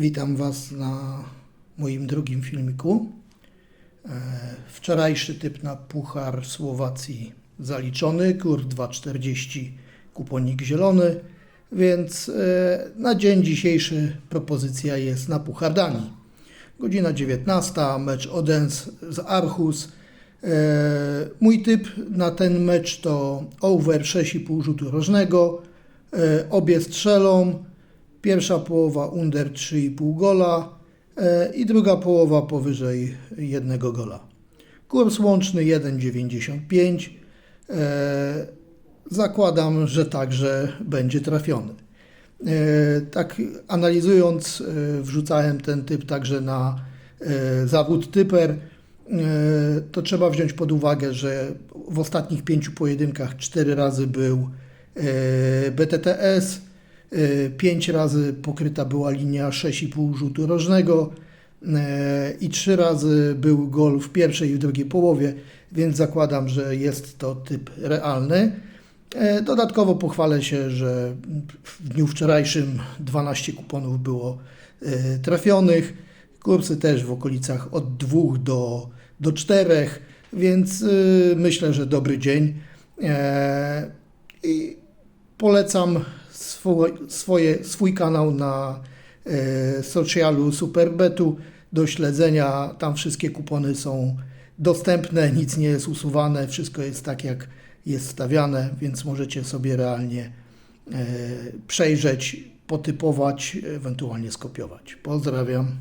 Witam Was na moim drugim filmiku. E, Wczorajszy typ na Puchar Słowacji zaliczony, kur 2,40, kuponik zielony, więc e, na dzień dzisiejszy propozycja jest na Puchar Danii. Godzina 19, mecz Odense z Aarhus. E, Mój typ na ten mecz to over 6,5 rzutu rożnego. Obie strzelą. Pierwsza połowa under 3,5 gola e, i druga połowa powyżej jednego gola. Kurs łączny 1,95. E, Zakładam, że także będzie trafiony. E, Tak analizując, wrzucałem ten typ także na zawód typer. To trzeba wziąć pod uwagę, że w ostatnich pięciu pojedynkach cztery razy był BTTS, pięć razy pokryta była linia 6,5 rzutu rożnego e, i trzy razy był gol w pierwszej i w drugiej połowie, więc zakładam, że jest to typ realny. E, Dodatkowo pochwalę się, że w dniu wczorajszym 12 kuponów było trafionych. Kursy też w okolicach od 2 do, do 4, więc myślę, że dobry dzień. I polecam swój, swoje, swój kanał na e, socialu Superbetu do śledzenia. Tam wszystkie kupony są dostępne, nic nie jest usuwane, wszystko jest tak jak jest stawiane, więc możecie sobie realnie e, przejrzeć, potypować, ewentualnie skopiować. Pozdrawiam.